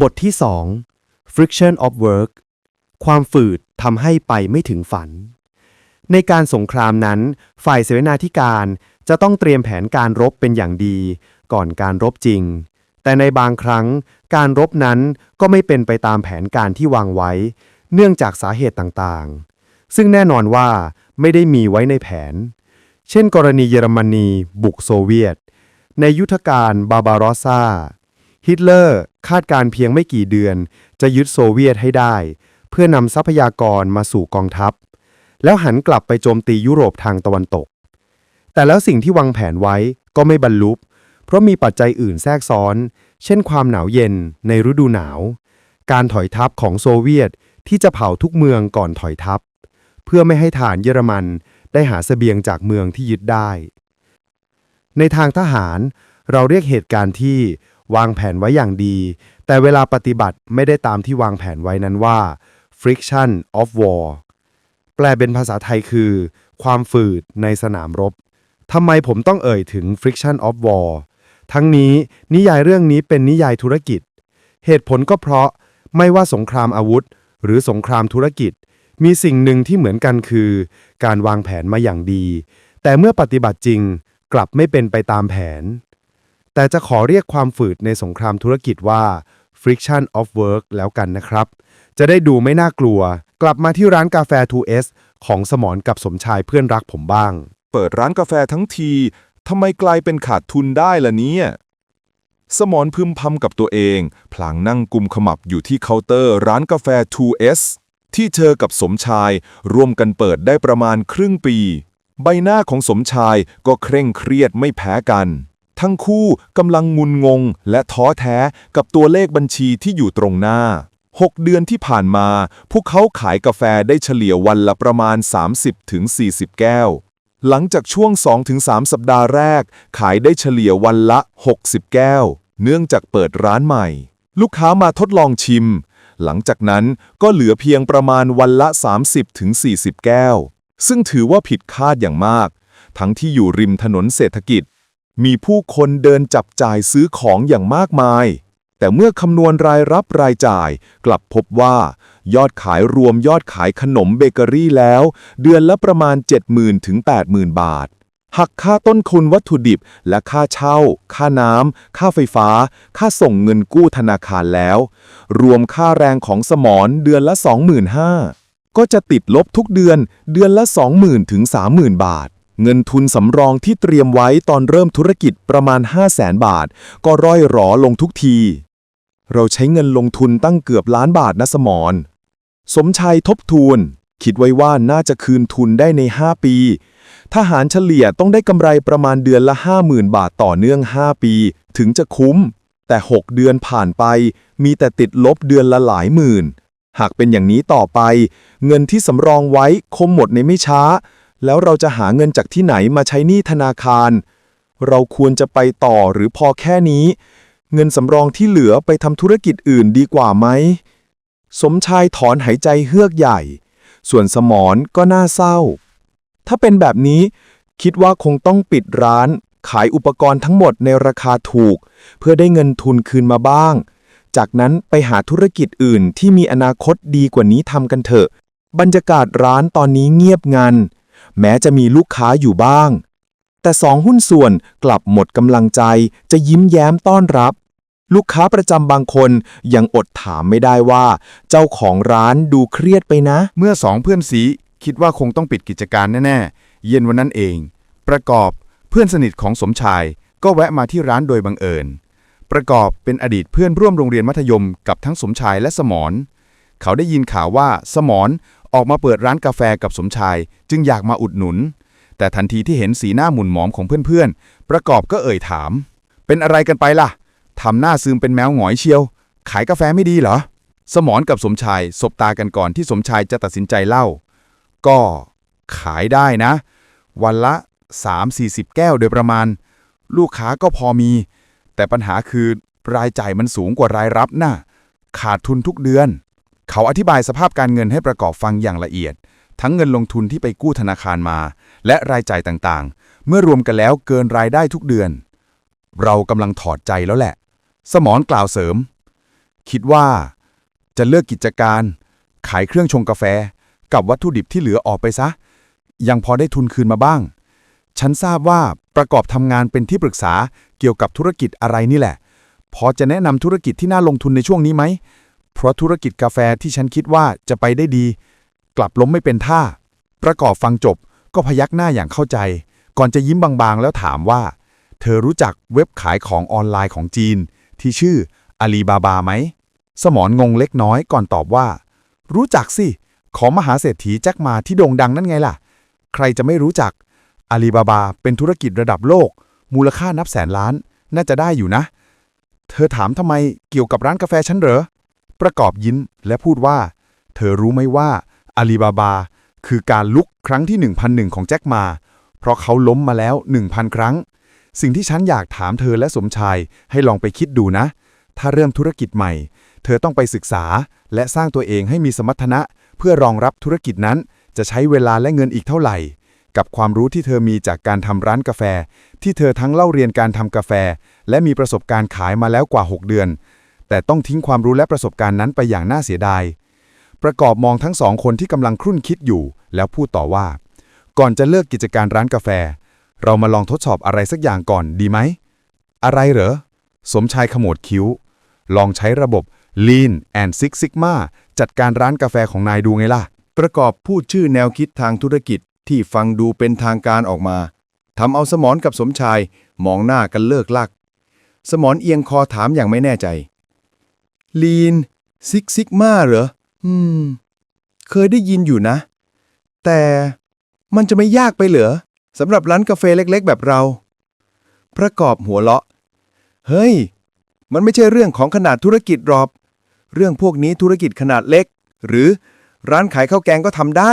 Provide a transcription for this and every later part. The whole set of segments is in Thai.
บทที่ 2 friction of work ความฝืดทำให้ไปไม่ถึงฝัน ในการสงครามนั้น ฝ่ายเสนาธิการจะต้องเตรียมแผนการรบเป็นอย่างดี ก่อนการรบจริง แต่ในบางครั้ง การรบนั้นก็ไม่เป็นไปตามแผนการที่วางไว้ เนื่องจากสาเหตุต่างๆ ซึ่งแน่นอนว่าไม่ได้มีไว้ในแผน เช่น กรณีเยอรมนี บุกโซเวียต ในยุทธการบาบารอซาฮิตเลอร์ คาดการเพียงไม่กี่เดือน จะยึดโซเวียตให้ได้ เพื่อนำทรัพยากรมาสู่กองทัพ แล้วหันกลับไปโจมตียุโรปทางตะวันตก แต่แล้วสิ่งที่วางแผนไว้ก็ไม่บรรลุเพราะมีปัจจัยอื่นแทรกซ้อน เช่นความหนาวเย็นในฤดูหนาว การถอยทัพของโซเวียตที่จะเผาทุกเมืองก่อนถอยทัพ เพื่อไม่ให้ฐานเยอรมันได้หาเสบียงจากเมืองที่ยึดได้ ในทางทหารเราเรียกเหตุการณ์ที่ วางแผนไว้อย่างดี แต่เวลาปฏิบัติไม่ได้ตามที่วางแผนไว้นั้นว่า friction of war แปลเป็นภาษาไทยคือ ความฝืดในสนามรบทำไมผมต้องเอ่ยถึง friction of war ทั้งนี้นิยายเรื่องนี้เป็นนิยายธุรกิจ เหตุผลก็เพราะไม่ว่าสงครามอาวุธ หรือสงครามธุรกิจ มีสิ่งหนึ่งที่เหมือนกันคือ การวางแผนมาอย่างดี แต่เมื่อปฏิบัติจริงกลับไม่เป็นไปตามแผน แต่จะขอเรียกความฝืดในสงครามธุรกิจว่า friction of work แล้วกันนะครับ จะได้ดูไม่น่ากลัว กลับมาที่ร้านกาแฟ 2S ของสมรกับสมชายเพื่อนรักผมบ้าง เปิดร้านกาแฟทั้งทีทำไมกลายเป็นขาดทุนได้ล่ะเนี่ยสมอนพึมพำกับตัวเอง พลางนั่งกุมขมับอยู่ที่เคาน์เตอร์ร้านกาแฟ 2S ที่เธอกับสมชาย ร่วมกันเปิดได้ประมาณครึ่งปี ใบหน้าของสมชายก็เคร่งเครียดไม่แพ้กัน ทั้งคู่กำลังงุนงง และท้อแท้กับตัวเลขบัญชีที่อยู่ตรงหน้า 6 เดือนที่ผ่านมา พวกเขาขายกาแฟได้เฉลี่ยวันละประมาณ 30-40 แก้ว หลังจากช่วง 2-3 สัปดาห์แรก ขายได้เฉลี่ยวันละ 60 แก้ว เนื่องจากเปิดร้านใหม่ ลูกค้ามาทดลองชิม หลังจากนั้นก็เหลือเพียงประมาณวันละ 30-40 แก้ว ซึ่งถือว่าผิดคาดอย่างมาก ทั้งที่อยู่ริมถนนเศรษฐกิจ มีผู้คนเดินจับจ่ายซื้อของอย่างมากมาย แต่เมื่อคำนวณรายรับรายจ่าย กลับพบว่า ยอดขายรวมยอดขายขนมเบเกอรี่แล้ว เดือนละประมาณ 70,000ถึง80,000 บาท หักค่าต้นทุนวัตถุดิบ และค่าเช่า ค่าน้ำ ค่าไฟฟ้า ค่าส่งเงินกู้ธนาคารแล้ว รวมค่าแรงของสมอนเดือนละ 25,000ก็จะติดลบทุกเดือนเดือนละ 20,000ถึง30,000 บาท เงินทุนสำรองที่เตรียมไว้ตอนเริ่มธุรกิจประมาณ 500,000บาท ก็ร่อยหรอลงทุกที เราใช้เงินลงทุนตั้งเกือบล้านบาทนะสมอนสมชัยทบทวนคิดไว้ว่าน่าจะคืนทุนได้ใน 5 ปี ทหารเฉลี่ยต้องได้กำไรประมาณเดือนละ 50,000 บาทต่อเนื่อง 5 ปี ถึงจะคุ้ม แต่ 6 เดือนผ่านไป มีแต่ติดลบเดือนละหลายหมื่น หากเป็นอย่างนี้ต่อไป เงินที่สำรองไว้คงหมดในไม่ช้า แล้วเราจะหาเงินจากที่ไหนมาใช้หนี้ธนาคาร เราควรจะไปต่อหรือพอแค่นี้ เงินสำรองที่เหลือไปทำธุรกิจอื่นดีกว่าไหม สมชายถอนหายใจเฮือกใหญ่ ส่วนสมอนก็น่าเศร้า ถ้าเป็นแบบนี้คิดว่าคงต้องปิดร้าน ขายอุปกรณ์ทั้งหมดในราคาถูก เพื่อได้เงินทุนคืนมาบ้าง จากนั้นไปหาธุรกิจอื่นที่มีอนาคตดีกว่านี้ทำกันเถอะ บรรยากาศร้านตอนนี้เงียบงัน แม้จะมีลูกค้าอยู่บ้าง แต่สองหุ้นส่วนกลับหมดกำลังใจจะยิ้มแย้มต้อนรับ ลูกค้าประจำบางคนยังอดถามไม่ได้ว่า เจ้าของร้านดูเครียดไปนะ เมื่อสองเพื่อนสีคิดว่าคงต้องปิดกิจการแน่ๆ เย็นวันนั้นเอง ประกอบเพื่อนสนิทของสมชาย ก็แวะมาที่ร้านโดยบังเอิญ ประกอบเป็นอดีตเพื่อนร่วมโรงเรียนมัธยมกับทั้งสมชายและสมรเขาได้ยินข่าวว่าสมร ออกมาเปิดร้านกาแฟกับสมชาย จึงอยากมาอุดหนุน แต่ทันทีที่เห็นสีหน้าหมุนหมองของเพื่อนๆ ประกอบก็เอ่ยถาม เป็นอะไรกันไปล่ะทำหน้าซึมเป็นแมวหงอยเชียว ขายกาแฟไม่ดีเหรอ สมรกับสมชายสบตากันก่อนที่สมชายจะตัดสินใจเล่า ก็ขายได้นะ วันละ 3-40 แก้วโดยประมาณ ลูกค้าก็พอมี แต่ปัญหาคือรายจ่ายมันสูงกว่ารายรับน่ะขาดทุนทุกเดือน เขาอธิบายสภาพการเงินให้ประกอบฟังอย่างละเอียด ทั้งเงินลงทุนที่ไปกู้ธนาคารมา และรายจ่ายต่างๆ เมื่อรวมกันแล้วเกินรายได้ทุกเดือน เรากำลังถอดใจแล้วแหละ สมรกล่าวเสริม คิดว่า จะเลิกกิจการ ขายเครื่องชงกาแฟ กับวัตถุดิบที่เหลือออกไปซะ ยังพอได้ทุนคืนมาบ้าง ฉันทราบว่าประกอบทำงานเป็นที่ปรึกษาเกี่ยวกับธุรกิจอะไรนี่แหละ พอจะแนะนำธุรกิจที่น่าลงทุนในช่วงนี้ไหม เพราะธุรกิจกาแฟที่ฉันคิดว่าจะไปได้ดี กลับล้มไม่เป็นท่า ประกอบฟังจบก็พยักหน้าอย่างเข้าใจ ก่อนจะยิ้มบางๆ แล้วถามว่า เธอรู้จักเว็บขายของออนไลน์ของจีน ที่ชื่ออาลีบาบาไหม สมองงเล็กน้อยก่อนตอบว่า รู้จักสิ ของมหาเศรษฐีแจ็คมาที่โด่งดังนั่นไงล่ะ ใครจะไม่รู้จักอาลีบาบาเป็นธุรกิจระดับโลก มูลค่านับแสนล้าน น่าจะได้อยู่นะ เธอถามทำไมเกี่ยวกับร้านกาแฟฉันเหรอ ประกอบยิ้มและพูดว่า เธอรู้ไหมว่าอาลีบาบา คือการลุกครั้งที่ 1001 ของแจ็คมา เพราะเขาล้มมาแล้ว 1,000 ครั้ง สิ่งที่ฉันอยากถามเธอและสมชายให้ลองไปคิดดูนะ ถ้าเริ่มธุรกิจใหม่ เธอต้องไปศึกษา และสร้างตัวเองให้มีสมรรถนะ เพื่อรองรับธุรกิจนั้น จะใช้เวลาและเงินอีกเท่าไหร่ กับความรู้ที่เธอมีจากการทำร้านกาแฟ ที่เธอทั้งเล่าเรียนการทำกาแฟ และมีประสบการณ์ขายมาแล้วกว่า 6 เดือน แต่ต้องทิ้งความรู้และประสบการณ์นั้นไปอย่างน่าเสียดาย ประกอบมองทั้งสองคนที่กำลังครุ่นคิดอยู่ แล้วพูดต่อว่า ก่อนจะเลิกกิจการร้านกาแฟ เรามาลองทดสอบอะไรสักอย่างก่อนดีไหม อะไรเหรอ สมชายขมวดคิ้ว ลองใช้ระบบ Lean and Six Sigma จัดการร้านกาแฟของนายดูไงล่ะ ประกอบพูดชื่อแนวคิดทางธุรกิจที่ฟังดูเป็นทางการออกมาทำเอาสมอนกับสมชายมองหน้ากันเลิกลัก สมอนเอียงคอถามอย่างไม่แน่ใจ ลีนซิกซิกมาเหรอ อืม เคยได้ยินอยู่นะ แต่มันจะไม่ยากไปเหรอสำหรับร้านกาแฟเล็กๆ แบบเรา ประกอบหัวเราะ เฮ้ย มันไม่ใช่เรื่องของขนาดธุรกิจหรอกเรื่องพวกนี้ธุรกิจขนาดเล็ก หรือร้านขายข้าวแกงก็ทำได้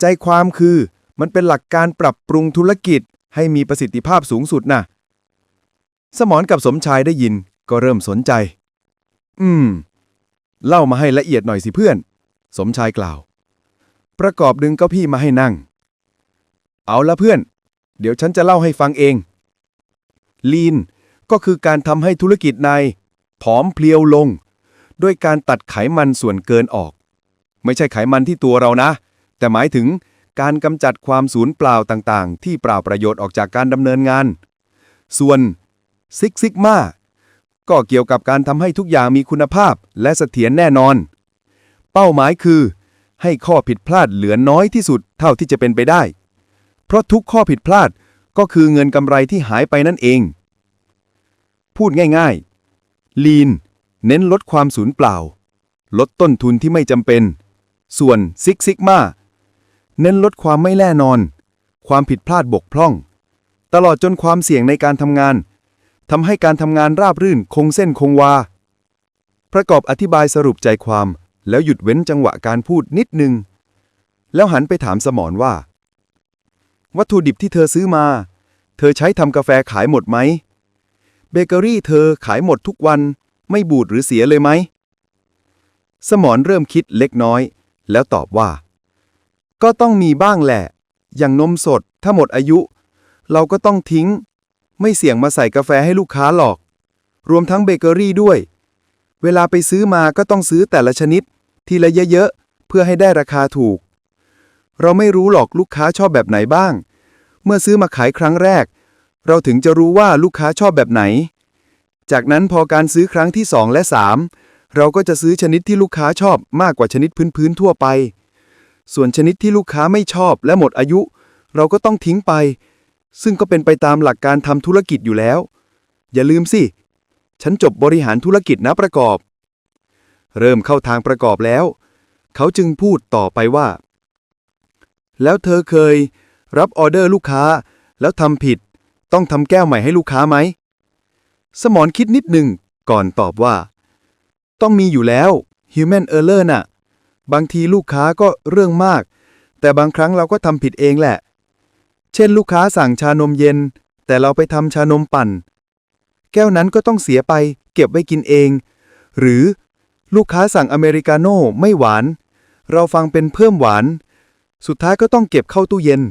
ใจความคือมันเป็นหลักการปรับปรุงธุรกิจให้มีประสิทธิภาพสูงสุดนะสมรกับสมชายได้ยินก็เริ่มสนใจ อืม เล่ามาให้ละเอียดหน่อยสิเพื่อน สมชายกล่าว ประกอบดึงเก้าพี่มาให้นั่ง เอาละเพื่อน เดี๋ยวฉันจะเล่าให้ฟังเอง ลีนก็คือการทำให้ธุรกิจนายผอมเพลียวลง ด้วยการตัดไขมันส่วนเกินออก ไม่ใช่ไขมันที่ตัวเรานะ แต่หมายถึงการกำจัดความสูญเปล่าต่างๆ ที่เปล่าประโยชน์ออกจากการดำเนินงาน ส่วนซิกซิกมา ก็เกี่ยวกับการทำให้ทุกอย่างมีคุณภาพและเสถียรแน่นอน เป้าหมายคือ ให้ข้อผิดพลาดเหลือน้อยที่สุดเท่าที่จะเป็นไปได้ เพราะทุกข้อผิดพลาดก็คือเงินกำไรที่หายไปนั่นเอง พูดง่ายๆลีนเน้นลดความสูญเปล่า ลดต้นทุนที่ไม่จำเป็น ส่วนซิกซิกมาเน้นลดความไม่แน่นอน ความผิดพลาดบกพร่อง ตลอดจนความเสี่ยงในการทำงาน ทำให้การทำงานราบรื่นคงเส้นคงวา ประกอบอธิบายสรุปใจความ แล้วหยุดเว้นจังหวะการพูดนิดนึง แล้วหันไปถามสมอนว่า วัตถุดิบที่เธอซื้อมา เธอใช้ทำกาแฟขายหมดไหม เบเกอรี่เธอขายหมดทุกวัน ไม่บูดหรือเสียเลยไหม สมอนเริ่มคิดเล็กน้อย แล้วตอบว่า ก็ต้องมีบ้างแหละ อย่างนมสด ถ้าหมดอายุ เราก็ต้องทิ้ง ไม่เสี่ยงมาใส่กาแฟให้ลูกค้าหรอก รวมทั้งเบเกอรี่ด้วย เวลาไปซื้อมาก็ต้องซื้อแต่ละชนิด ทีละเยอะๆ เพื่อให้ได้ราคาถูก เราไม่รู้หรอกลูกค้าชอบแบบไหนบ้าง เมื่อซื้อมาขายครั้งแรก เราถึงจะรู้ว่าลูกค้าชอบแบบไหน จากนั้นพอการซื้อครั้งที่ 2 และ 3 เราก็จะซื้อชนิดที่ลูกค้าชอบมากกว่าชนิดพื้นๆทั่วไป ส่วนชนิดที่ลูกค้าไม่ชอบและหมดอายุ เราก็ต้องทิ้งไป ซึ่งก็เป็นไปตามหลักการทำธุรกิจอยู่แล้ว อย่าลืมสิ ฉันจบบริหารธุรกิจนะประกอบ เริ่มเข้าทางประกอบแล้ว เขาจึงพูดต่อไปว่า แล้วเธอเคย รับออเดอร์ลูกค้า แล้วทำผิด ต้องทำแก้วใหม่ให้ลูกค้าไหม สมอนคิดนิดหนึ่งก่อนตอบว่า ต้องมีอยู่แล้ว human error น่ะ บางทีลูกค้าก็เรื่องมาก แต่บางครั้งเราก็ทำผิดเองแหละ เช่นลูกค้าสั่งชานมเย็น แต่เราไปทำชานมปั่น แก้วนั้นก็ต้องเสียไป เก็บไว้กินเอง หรือลูกค้าสั่งอเมริกาโน่ไม่หวาน เราฟังเป็นเพิ่มหวาน สุดท้ายก็ต้องเก็บเข้าตู้เย็น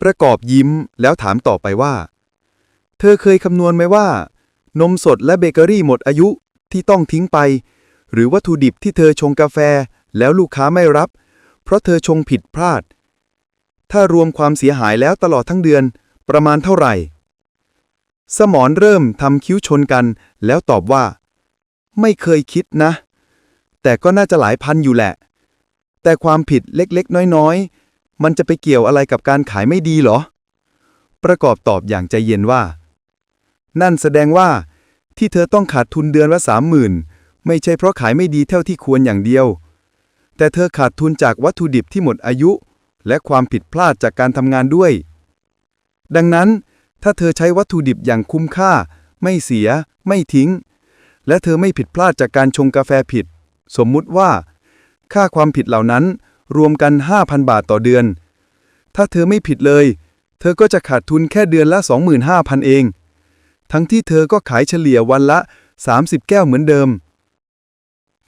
ประกอบยิ้มแล้วถามต่อไปว่า เธอเคยคำนวณไหมว่า นมสดและเบเกอรี่หมดอายุที่ต้องทิ้งไป หรือวัตถุดิบที่เธอชงกาแฟแล้วลูกค้าไม่รับ เพราะเธอชงผิดพลาด ถ้ารวมความเสียหายแล้วตลอดทั้งเดือน ประมาณเท่าไหร่ สมอนเริ่มทำคิ้วชนกัน แล้วตอบว่า ไม่เคยคิดนะ แต่ก็น่าจะหลายพันอยู่แหละ แต่ความผิดเล็กๆ น้อยๆ มันจะไปเกี่ยวอะไรกับการขายไม่ดีเหรอ ประกอบตอบอย่างใจเย็นว่า นั่นแสดงว่า ที่เธอต้องขาดทุนเดือนละสามหมื่นไม่ใช่เพราะขายไม่ดีเท่าที่ควรอย่างเดียว แต่เธอขาดทุนจากวัตถุดิบที่หมดอายุ และความผิดพลาดจากการทำงานด้วย ดังนั้น ถ้าเธอใช้วัตถุดิบอย่างคุ้มค่า ไม่เสีย ไม่ทิ้ง และเธอไม่ผิดพลาดจากการชงกาแฟผิด สมมุติว่า ค่าความผิดเหล่านั้นรวมกัน 5,000 บาทต่อเดือน ถ้าเธอไม่ผิดเลย เธอก็จะขาดทุนแค่เดือนละ 25,000 เอง ทั้งที่เธอก็ขายเฉลี่ยวันละ 30 แก้วเหมือนเดิม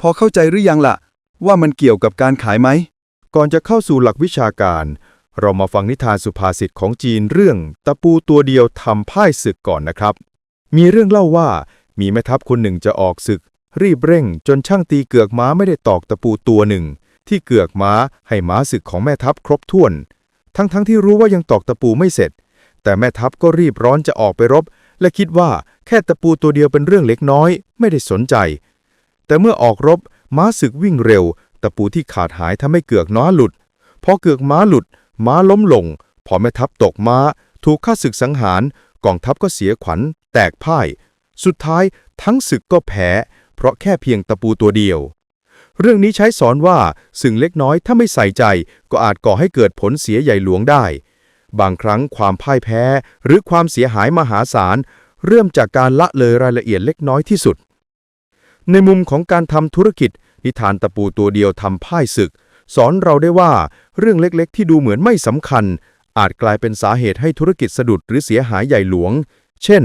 พอเข้าใจหรือยังล่ะ ว่ามันเกี่ยวกับการขายไหม ก่อนจะเข้าสู่หลักวิชาการ เรามาฟังนิทานสุภาษิตของจีนเรื่อง ตะปูตัวเดียวทำพ่ายศึกก่อนนะครับ มีเรื่องเล่าว่า มีแม่ทัพคนหนึ่งจะออกศึก รีบเร่งจนช่างตีเกือกม้าไม่ได้ตอกตะปูตัวหนึ่ง ที่เกือกม้าให้ม้าศึกของแม่ทัพครบถ้วน ทั้งๆทที่รู้ว่ายังตอกตะปูไม่เสร็จ แต่แม่ทัพก็รีบร้อนจะออกไปรบ และคิดว่าแค่ตะปูตัวเดียวเป็นเรื่องเล็กน้อย ไม่ได้สนใจ แต่เมื่อออกรบม้าศึกวิ่งเร็ว ตะปูที่ขาดหายทำให้เกือกน้าหลุด พอเกือกม้าหลุด ม้าล้มลง พอแม่ทัพตกม้า ถูกข้าศึกสังหาร กองทัพก็เสียขวัญ แตกพ่าย สุดท้ายทั้งศึกก็แพ้ เพราะแค่เพียงตะปูตัวเดียว เรื่องนี้ใช้สอนว่าสิ่งเล็กน้อยถ้าไม่ใส่ใจ ก็อาจก่อให้เกิดผลเสียใหญ่หลวงได้ บางครั้งความพ่ายแพ้ หรือความเสียหายมหาศาลเริ่มจากการละเลยรายละเอียดเล็กน้อยที่สุด ในมุมของการทำธุรกิจ นิทานตะปูตัวเดียวทำพ่ายศึก สอนเราได้ว่าเรื่องเล็กๆ ที่ดูเหมือนไม่สำคัญ อาจกลายเป็นสาเหตุให้ธุรกิจสะดุดหรือเสียหายใหญ่หลวง เช่น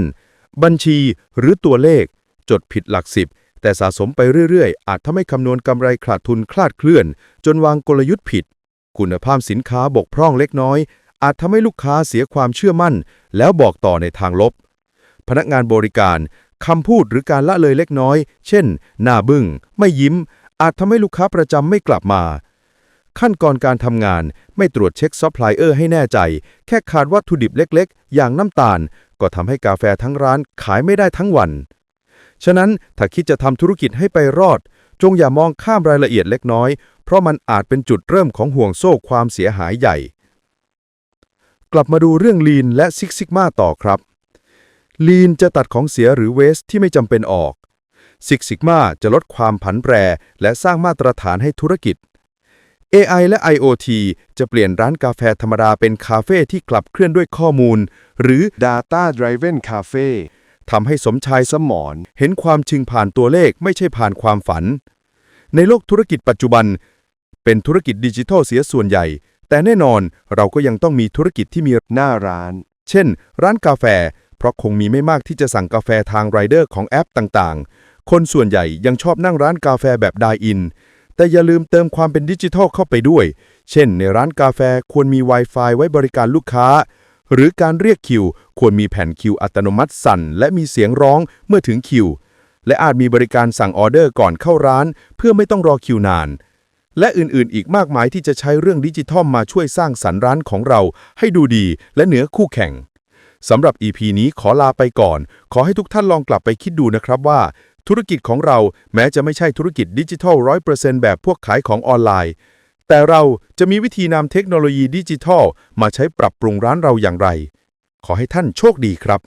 บัญชีหรือตัวเลข จดผิดหลักสิบ แต่สะสมไปเรื่อยๆ อาจทำให้คำนวณกำไรขาดทุนคลาดเคลื่อน จนวางกลยุทธ์ผิด คุณภาพสินค้าบกพร่องเล็กน้อย อาจทำให้ลูกค้าเสียความเชื่อมั่น แล้วบอกต่อในทางลบ พนักงานบริการคำพูดหรือการละเลยเล็กน้อย เช่น หน้าบึง้ง ไม่ยิ้ม อาจทำให้ลูกค้าประจำไม่กลับมา ขั้นก่อนการทำงานไม่ตรวจเช็คซัพพลายเออร์ให้แน่ใจ แค่ขาดวัตถุดิบเล็กๆ อย่างน้ำตาล ก็ทำให้กาแฟทั้งร้านขายไม่ได้ทั้งวัน ฉะนั้นถ้าคิดจะทำธุรกิจให้ไปรอด จงอย่ามองข้ามรายละเอียดเล็กน้อย เพราะมันอาจเป็นจุดเริ่มของห่วงโซ่ความเสียหายใหญ่ กลับมาดูเรื่องลีนและซิกซิกมาต่อครับลีนจะตัดของเสียหรือเวสที่ไม่จำเป็นออก ซิกซิกมาจะลดความผันแปร และสร้างมาตรฐานให้ธุรกิจ AI และ IoT จะเปลี่ยนร้านกาแฟธรรมดาเป็นคาเฟ่ที่ขับเคลื่อนด้วยข้อมูล หรือ Data Driven Cafe ทำให้สมชายสมอนเห็นความจริงผ่านตัวเลขไม่ใช่ผ่านความฝัน ในโลกธุรกิจปัจจุบัน เป็นธุรกิจดิจิทัลเสียส่วนใหญ่ แต่แน่นอนเราก็ยังต้องมีธุรกิจที่มีหน้าร้าน เช่น ร้านกาแฟ เพราะคงมีไม่มากที่จะสั่งกาแฟทางไรเดอร์ของแอปต่างๆ คนส่วนใหญ่ยังชอบนั่งร้านกาแฟแบบไดอิน แต่อย่าลืมเติมความเป็นดิจิทัลเข้าไปด้วย เช่น ในร้านกาแฟควรมี Wi-Fi ไว้บริการลูกค้า หรือการเรียกคิว ควรมีแผ่นคิวอัตโนมัติสั่น และมีเสียงร้องเมื่อถึงคิว และอาจมีบริการสั่งออเดอร์ก่อนเข้าร้าน เพื่อไม่ต้องรอคิวนาน และอื่นๆ อีกมากมายที่จะใช้เรื่องดิจิทัลมาช่วยสร้างสรรค์ร้านของเรา ให้ดูดีและเหนือคู่แข่งสำหรับ EP นี้ขอลาไปก่อน ขอให้ทุกท่านลองกลับไปคิดดูนะครับว่า ธุรกิจของเราแม้จะไม่ใช่ธุรกิจดิจิทัล100%แบบพวกขายของออนไลน์ แต่เราจะมีวิธีนำเทคโนโลยีดิจิทัลมาใช้ปรับปรุงร้านเราอย่างไร ขอให้ท่านโชคดีครับ